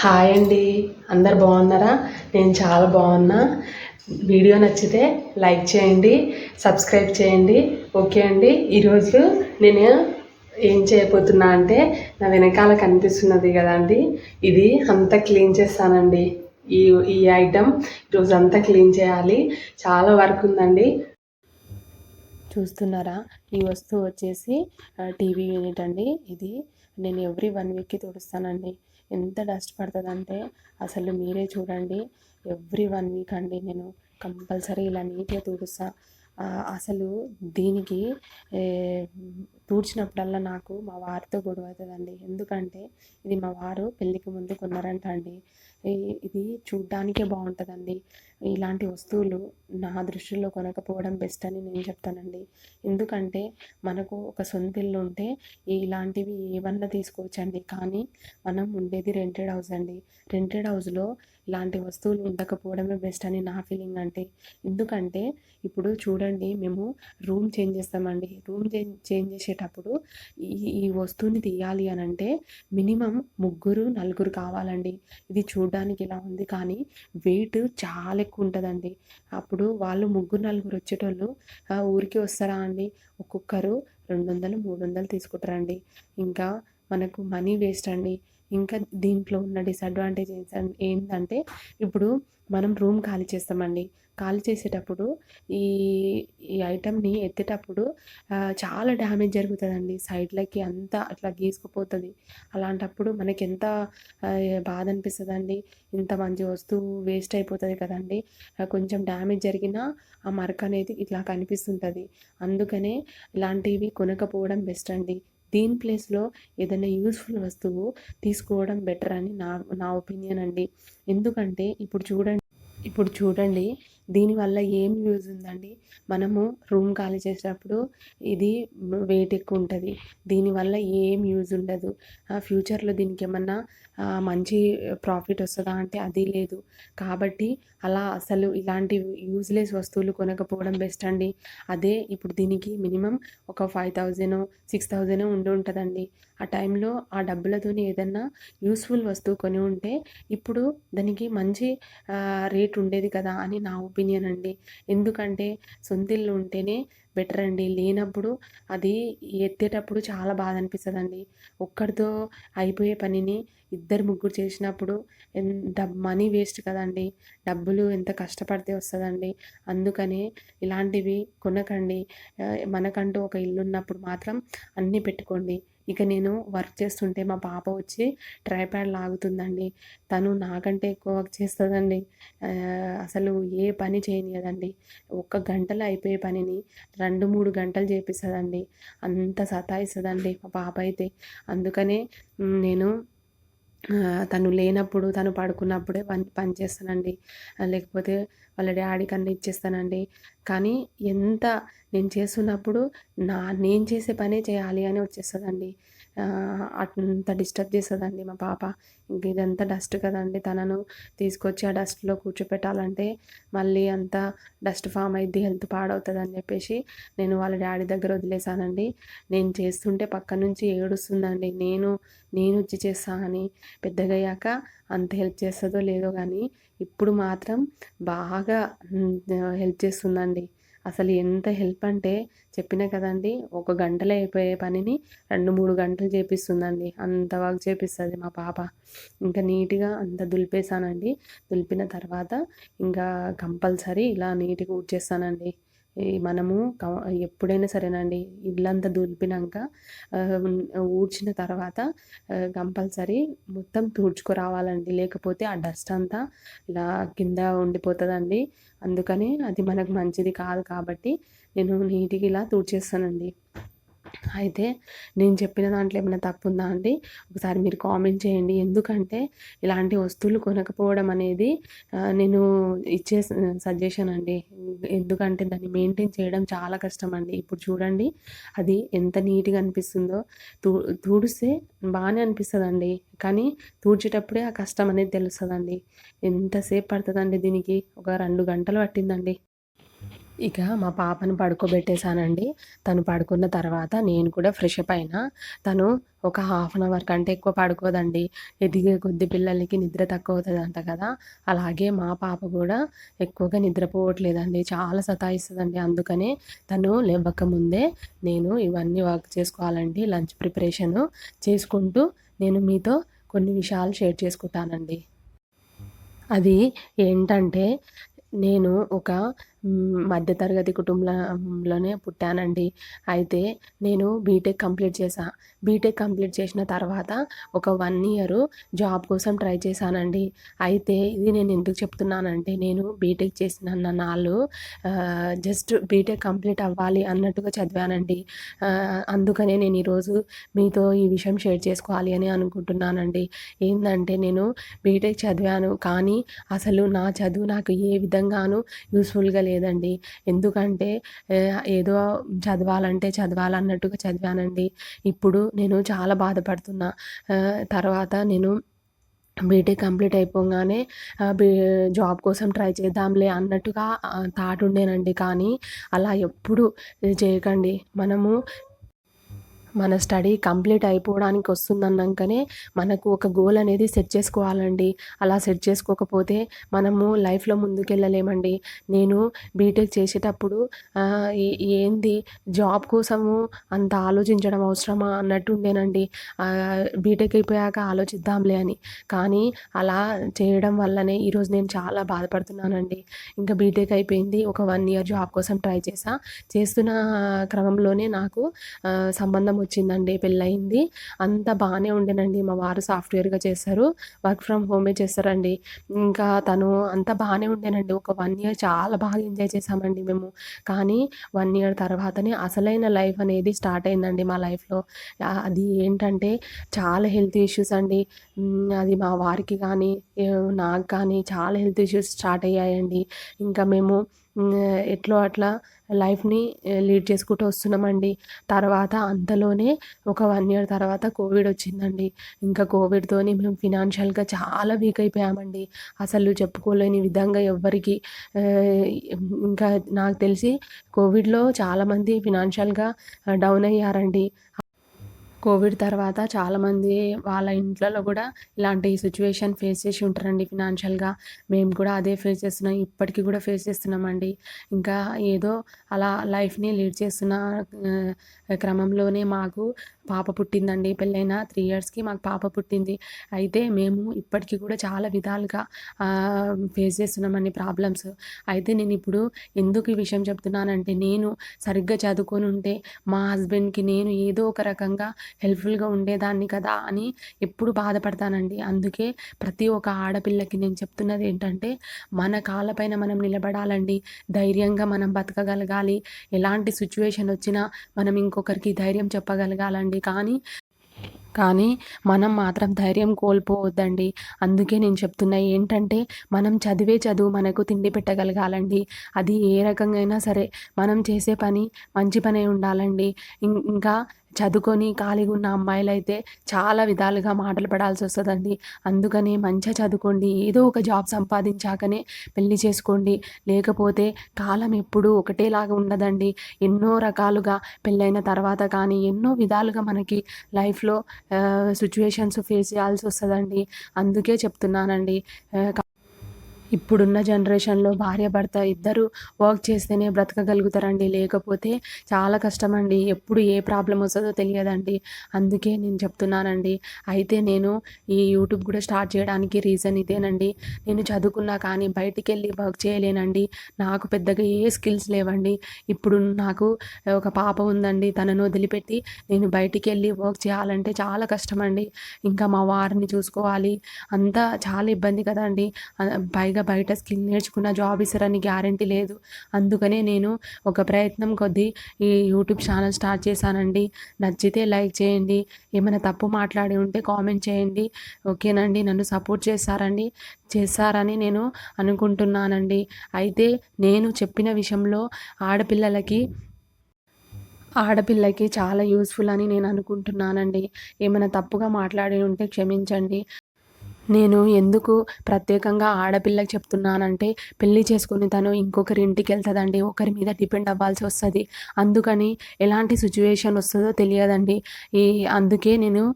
Hi అండి. అందరు బాగున్నారా? నేను చాలా బాగున్నా. వీడియో నచ్చితే లైక్ చేయండి సబ్స్క్రైబ్ చేయండి. ఓకే అండి. ఈరోజు నేను ఏం చేయబోతున్నా అంటే నా వెనకాల కనిపిస్తున్నది కదండి ఇది అంతా క్లీన్ చేస్తానండి. ఈ ఈ ఐటమ్ ఈరోజు అంతా క్లీన్ చేయాలి. చాలా వర్క్ ఉందండి. చూస్తున్నారా? ఈ వస్తువు వచ్చేసి టీవీ యూనిట్ అండి. ఇది నేను ఎవ్రీ వన్ వీక్కి తుడుస్తానండి. ఎంత డస్ట్ పడుతుందంటే అసలు మీరే చూడండి. ఎవ్రీ వన్ వీక్ అండి నేను కంపల్సరీ ఇలా నీట్గా తుడుస్తా. అసలు దీనికి తూడ్చినప్పుడల్లా నాకు మా వారితో గొడవ అవుతుందండి ఎందుకంటే ఇది మా వారు పెళ్ళికి ముందు కొన్నారంట అండి ఇది చూడ్డానికే బాగుంటుందండి ఇలాంటి వస్తువులు నా దృష్టిలో కొనకపోవడం బెస్ట్ అని నేను చెప్తానండి. ఎందుకంటే మనకు ఒక సొంత ఇల్లు ఉంటే ఇలాంటివి ఏమన్నా తీసుకోవచ్చండి. కానీ మనం ఉండేది రెంటెడ్ హౌస్ అండి. రెంటెడ్ హౌస్లో ఇలాంటి వస్తువులు ఉండకపోవడమే బెస్ట్ అని నా ఫీలింగ్ అంటే. ఎందుకంటే ఇప్పుడు చూడండి మేము రూమ్ చేంజ్ చేస్తామండి. రూమ్ చేంజ్ చేంజ్ చేసేటప్పుడు ఈ ఈ వస్తువుని తీయాలి అని అంటే మినిమం ముగ్గురు నలుగురు కావాలండి. ఇది చూడడానికి ఇలా ఉంది. కానీ వెయిట్ చాలా ఎక్కువ ఉంటుందండి. అప్పుడు వాళ్ళు ముగ్గురు నలుగురు వచ్చేటోళ్ళు ఆ, ఊరికి వస్తారా అండి? ఒక్కొక్కరు రెండు వందలు మూడు వందలు తీసుకుంటారండి. ఇంకా మనకు మనీ వేస్ట్ అండి. ఇంకా దీంట్లో ఉన్న డిసడ్వాంటేజ్ ఏంటంటే ఇప్పుడు మనం రూమ్ ఖాళీ చేస్తామండి. ఖాళీ చేసేటప్పుడు ఈ ఈ ఐటమ్ని ఎత్తేటప్పుడు చాలా డ్యామేజ్ జరుగుతుందండి. సైడ్లకి అంతా అట్లా గీసుకుపోతుంది. అలాంటప్పుడు మనకి ఎంత బాధ అనిపిస్తుందండి ఇంత మంచి వస్తువు వేస్ట్ అయిపోతుంది కదండి. కొంచెం డ్యామేజ్ జరిగినా ఆ మరక అనేది ఇట్లా కనిపిస్తుంటుంది. అందుకనే ఇలాంటివి కొనకపోవడం బెస్ట్ అండి. దీని ప్లేస్లో ఏదైనా యూస్ఫుల్ వస్తువు తీసుకోవడం బెటర్ అని నా నా ఒపీనియన్ అండి. ఎందుకంటే ఇప్పుడు చూడండి ఇప్పుడు చూడండి దీనివల్ల ఏం యూజ్ ఉందండి? మనము రూమ్ ఖాళీ చేసేటప్పుడు ఇది వెయిట్ ఎక్కువ ఉంటుంది. దీనివల్ల ఏం యూజ్ ఉండదు. ఆ ఫ్యూచర్లో దీనికి ఏమన్నా మంచి ప్రాఫిట్ వస్తుందా అంటే అది లేదు. కాబట్టి అలా అసలు ఇలాంటి యూజ్లెస్ వస్తువులు కొనకపోవడం బెస్ట్ అండి. అదే ఇప్పుడు దీనికి మినిమం ఒక ఫైవ్ థౌజండ్ సిక్స్ థౌజండ్ ఉండి ఉంటుందండి. ఆ టైంలో ఆ డబ్బులతోని ఏదన్నా యూస్ఫుల్ వస్తువు కొని ఉంటే ఇప్పుడు దానికి మంచి రేట్ ఉండేది కదా అని నా ఒపీనియన్ అండి. ఎందుకంటే సొంతిల్లు ఉంటేనే బెటర్ అండి. లేనప్పుడు అది ఎత్తేటప్పుడు చాలా బాధ అండి ఒక్కడితో అయిపోయే పనిని ఇద్దరు ముగ్గురు చేసినప్పుడు ఎంత మనీ వేస్ట్ కదండి. డబ్బులు ఎంత కష్టపడితే వస్తుందండి. అందుకనే ఇలాంటివి కొనకండి. మనకంటూ ఒక ఇల్లు ఉన్నప్పుడు మాత్రం అన్నీ పెట్టుకోండి. ఇక నేను వర్క్ చేస్తుంటే మా పాప వచ్చి ట్రైప్యాడ్ లాగుతుందండి. తను నాకంటే ఎక్కువ వర్క్ చేస్తుందండి. అసలు ఏ పని చేయనియదండి. ఒక్క గంటలో అయిపోయే పనిని రెండు మూడు గంటలు చేపిస్తుందండి. అంత సతాయిస్తుందండి మా పాప అయితే. అందుకనే నేను తను లేనప్పుడు తను పడుకున్నప్పుడే పని పని చేస్తానండి. లేకపోతే వాళ్ళ డాడీ కన్నా ఇచ్చేస్తానండి. కానీ ఎంత నేను చేస్తున్నప్పుడు నా నేను చేసే పనే చేయాలి అని వచ్చేస్తుందండి. అంత డిస్టర్బ్ చేస్తుందండి మా పాప. ఇంక ఇదంతా డస్ట్ కదండి తనను తీసుకొచ్చి ఆ డస్ట్లో కూర్చోపెట్టాలంటే మళ్ళీ అంతా డస్ట్ ఫామ్ అయింది హెల్త్ పాడవుతుంది అని చెప్పేసి నేను వాళ్ళ డాడీ దగ్గర వదిలేసానండి. నేను చేస్తుంటే పక్క నుంచి ఏడుస్తుందండి. నేను నేను వచ్చి చేస్తా అని పెద్దగా అయ్యాక అంత హెల్ప్ చేస్తుందో లేదో కానీ ఇప్పుడు మాత్రం బాగా హెల్ప్ చేస్తుందండి. అసలు ఎంత హెల్ప్ అంటే చెప్పినా కదండి ఒక గంటలో అయిపోయే పనిని రెండు మూడు గంటలు చేపిస్తుందండి. అంత బాగా చేపిస్తుంది మా పాప. ఇంకా నీట్గా అంత దులిపేసానండి దులిపిన తర్వాత ఇంకా కంపల్సరీ ఇలా నీట్గా ఊడ్చేస్తానండి. మనము ఎప్పుడైనా సరేనండి ఇల్లంతా దులిపినాక ఊడ్చిన తర్వాత కంపల్సరీ మొత్తం తుడుచుకురావాలండి. లేకపోతే ఆ డస్ట్ అంతా ఇలా కింద ఉండిపోతుందండి. అందుకని అది మనకు మంచిది కాదు కాబట్టి నేను నీటికి ఇలా తుడిచేస్తానండి. అయితే నేను చెప్పిన దాంట్లో ఏమైనా తప్పు ఉందా అండి? ఒకసారి మీరు కామెంట్ చేయండి. ఎందుకంటే ఇలాంటి వస్తువులు కొనకపోవడం అనేది నేను ఇచ్చే సజెషన్ అండి. ఎందుకంటే దాన్ని మెయింటైన్ చేయడం చాలా కష్టం అండి ఇప్పుడు చూడండి అది ఎంత నీట్గా అనిపిస్తుందో. తూ తూడిస్తే బాగానే అనిపిస్తుందండి. కానీ తూడ్చేటప్పుడే ఆ కష్టం అనేది తెలుస్తుందండి. ఎంతసేపు పడుతుందండి దీనికి? ఒక రెండు గంటలు పట్టిందండి. ఇక మా పాపను పడుకోబెట్టేశానండి. తను పడుకున్న తర్వాత నేను కూడా ఫ్రెష్ అప్ అయినా. తను ఒక హాఫ్ అన్ అవర్ కంటే ఎక్కువ పడుకోదండి. ఎదిగే కొద్ది పిల్లలకి నిద్ర తక్కువ అవుతుందంట కదా. అలాగే మా పాప కూడా ఎక్కువగా నిద్రపోవట్లేదండి. చాలా సతాయిస్తుందండి. అందుకనే తను లేవక ముందే నేను ఇవన్నీ వర్క్ చేసుకోవాలండి. లంచ్ ప్రిపరేషను చేసుకుంటూ నేను మీతో కొన్ని విషయాలు షేర్ చేసుకుంటానండి. అది ఏంటంటే నేను ఒక మధ్యతరగతి కుటుంబంలోనే పుట్టానండి. అయితే నేను బీటెక్ కంప్లీట్ చేశా. బీటెక్ కంప్లీట్ చేసిన తర్వాత ఒక వన్ ఇయర్ జాబ్ కోసం ట్రై చేశానండి. అయితే ఇది నేను ఎందుకు చెప్తున్నానంటే నేను బీటెక్ చేసిన నాళ్ళు జస్ట్ బీటెక్ కంప్లీట్ అవ్వాలి అన్నట్టుగా చదివానండి. అందుకనే నేను ఈరోజు మీతో ఈ విషయం షేర్ చేసుకోవాలి అని అనుకుంటున్నానండి. ఏంటంటే నేను బీటెక్ చదివాను కానీ అసలు నా చదువు నాకు ఏ విధంగానూ యూస్ఫుల్గా లేదు లేదండి. ఎందుకంటే ఏదో చదవాలంటే చదవాలన్నట్టుగా చదివానండి. ఇప్పుడు నేను చాలా బాధపడుతున్నా. తర్వాత నేను బీటెక్ కంప్లీట్ అయిపోగానే బీ జాబ్ కోసం ట్రై చేద్దాంలే అన్నట్టుగా థాట్ ఉండేనండి. కానీ అలా ఎప్పుడు చేయకండి. మనము మన స్టడీ కంప్లీట్ అయిపోవడానికి వస్తుందన్నాకనే మనకు ఒక గోల్ అనేది సెట్ చేసుకోవాలండి. అలా సెట్ చేసుకోకపోతే మనము లైఫ్లో ముందుకెళ్ళలేమండి. నేను బీటెక్ చేసేటప్పుడు ఏంది జాబ్ కోసము అంత ఆలోచించడం అవసరమా అన్నట్టు ఉండేనండి బీటెక్ అయిపోయాక ఆలోచిద్దాంలే అని. కానీ అలా చేయడం వల్లనే ఈరోజు నేను చాలా బాధపడుతున్నానండి. ఇంకా బీటెక్ అయిపోయింది ఒక వన్ ఇయర్ జాబ్ కోసం ట్రై చేసా. చేస్తున్న క్రమంలోనే నాకు సంబంధం వచ్చిందండి పెళ్ళయింది. అంతా బాగానే ఉండేనండి. మా వారు సాఫ్ట్వేర్గా చేస్తారు వర్క్ ఫ్రమ్ హోమే చేస్తారండి. ఇంకా తను అంత బాగానే ఉండేనండి. ఒక వన్ ఇయర్ చాలా బాగా ఎంజాయ్ చేసామండి మేము. కానీ వన్ ఇయర్ తర్వాతనే అసలైన లైఫ్ అనేది స్టార్ట్ అయిందండి మా లైఫ్లో. అది ఏంటంటే చాలా హెల్త్ ఇష్యూస్ అండి. అది మా వారికి కానీ నాకు కానీ చాలా హెల్త్ ఇష్యూస్ స్టార్ట్ అయ్యాయండి. ఇంకా మేము ఎట్లో అట్లా లైఫ్ని లీడ్ చేసుకుంటూ వస్తున్నామండి. తర్వాత అంతలోనే ఒక వన్ ఇయర్ తర్వాత కోవిడ్ వచ్చిందండి. ఇంకా కోవిడ్తోని మేము ఫినాన్షియల్గా చాలా వీక్ అయిపోయామండి. అసలు చెప్పుకోలేని విధంగా ఎవ్వరికి ఇంకా నాకు తెలిసి కోవిడ్లో చాలామంది ఫినాన్షియల్గా డౌన్ అయ్యారండి. కోవిడ్ తర్వాత చాలామంది వాళ్ళ ఇంట్లలో కూడా ఇలాంటి సిచ్యువేషన్ ఫేస్ చేసి ఉంటారండి ఫినాన్షియల్గా మేము కూడా అదే ఫేస్ చేస్తున్నాం ఇప్పటికీ కూడా ఫేస్ చేస్తున్నామండి. ఇంకా ఏదో అలా లైఫ్ని లీడ్ చేస్తున్న క్రమంలోనే మాకు పాప పుట్టిందండి. పెళ్ళైన త్రీ ఇయర్స్కి మాకు పాప పుట్టింది. అయితే మేము ఇప్పటికీ కూడా చాలా విధాలుగా ఫేస్ చేస్తున్నామని ప్రాబ్లమ్స్. అయితే నేను ఇప్పుడు ఎందుకు ఈ విషయం చెప్తున్నానంటే నేను సరిగ్గా చదువుకొని ఉంటే మా హస్బెండ్కి నేను ఏదో ఒక రకంగా హెల్ప్ఫుల్గా ఉండేదాన్ని కదా అని ఎప్పుడు బాధపడతానండి. అందుకే ప్రతి ఒక్క ఆడపిల్లకి నేను చెప్తున్నది ఏంటంటే మన కాళ్ళపైన మనం నిలబడాలండి. ధైర్యంగా మనం బతకగలగాలి. ఎలాంటి సిచ్యువేషన్ వచ్చినా మనం ఇంకొకరికి ధైర్యం చెప్పగలగాలండి. కానీ కానీ మనం మాత్రం ధైర్యం కోల్పోవద్దండి. అందుకే నేను చెప్తున్నా ఏంటంటే మనం చదివే చదువు మనకు తిండి పెట్టగలగాలండి. అది ఏ రకంగా సరే మనం చేసే పని మంచి పనే ఉండాలండి. ఇంకా చదువుకొని ఖాళీగా ఉన్న అమ్మాయిలు అయితే చాలా విధాలుగా మాటలు పడాల్సి వస్తుందండి. అందుకని మంచిగా చదువుకోండి. ఏదో ఒక జాబ్ సంపాదించాకనే పెళ్ళి చేసుకోండి. లేకపోతే కాలం ఎప్పుడూ ఒకటేలాగా ఉండదండి. ఎన్నో రకాలుగా పెళ్ళైన తర్వాత కానీ ఎన్నో విధాలుగా మనకి లైఫ్లో సిచ్యువేషన్స్ ఫేస్ చేయాల్సి వస్తుందండి. అందుకే చెప్తున్నానండి. ఇప్పుడున్న జనరేషన్లో భార్య భర్త ఇద్దరు వర్క్ చేస్తేనే బ్రతకగలుగుతారండి. లేకపోతే చాలా కష్టమండి. ఎప్పుడు ఏ ప్రాబ్లం వస్తుందో తెలియదండి. అందుకే నేను చెప్తున్నానండి. అయితే నేను ఈ యూట్యూబ్ కూడా స్టార్ట్ చేయడానికి రీజన్ ఇదేనండి. నేను చదువుకున్నా కానీ బయటికి వెళ్ళి వర్క్ చేయలేనండి. నాకు పెద్దగా ఏ స్కిల్స్ లేవండి. ఇప్పుడు నాకు ఒక పాప ఉందండి. తనను వదిలిపెట్టి నేను బయటికి వెళ్ళి వర్క్ చేయాలంటే చాలా కష్టమండి. ఇంకా మా వారిని చూసుకోవాలి. అంతా చాలా ఇబ్బంది కదండి. పైగా బయట స్కిల్ నేర్చుకున్న జాబ్ ఇస్తారని గ్యారంటీ లేదు. అందుకనే నేను ఒక ప్రయత్నం కొద్దీ ఈ యూట్యూబ్ ఛానల్ స్టార్ట్ చేశానండి. నచ్చితే లైక్ చేయండి. ఏమైనా తప్పు మాట్లాడి ఉంటే కామెంట్ చేయండి. ఓకేనండి? నన్ను సపోర్ట్ చేస్తారండి. చేస్తారని నేను అనుకుంటున్నానండి. అయితే నేను చెప్పిన విషయంలో ఆడపిల్లలకి ఆడపిల్లకి చాలా యూస్ఫుల్ అని నేను అనుకుంటున్నానండి. ఏమైనా తప్పుగా మాట్లాడి ఉంటే క్షమించండి. నేను ఎందుకు ప్రత్యేకంగా ఆడపిల్లకి చెప్తున్నానంటే పెళ్ళి చేసుకుని తను ఇంకొకరి ఇంటికి వెళ్తుందండి. ఒకరి మీద డిపెండ్ అవ్వాల్సి వస్తుంది. అందుకని ఎలాంటి సిచ్యువేషన్ వస్తుందో తెలియదండి. ఈ అందుకే నేను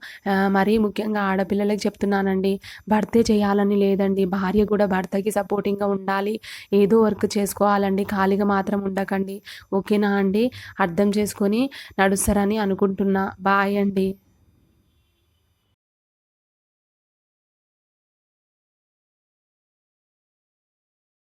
మరీ ముఖ్యంగా ఆడపిల్లలకి చెప్తున్నానండి. భర్తే చేయాలని లేదండి. భార్య కూడా భర్తకి సపోర్టింగ్గా ఉండాలి. ఏదో వర్క్ చేసుకోవాలండి. ఖాళీగా మాత్రం ఉండకండి. ఓకేనా అండి? అర్థం చేసుకొని నడుస్తారని అనుకుంటున్నా. బాయ్ అండి.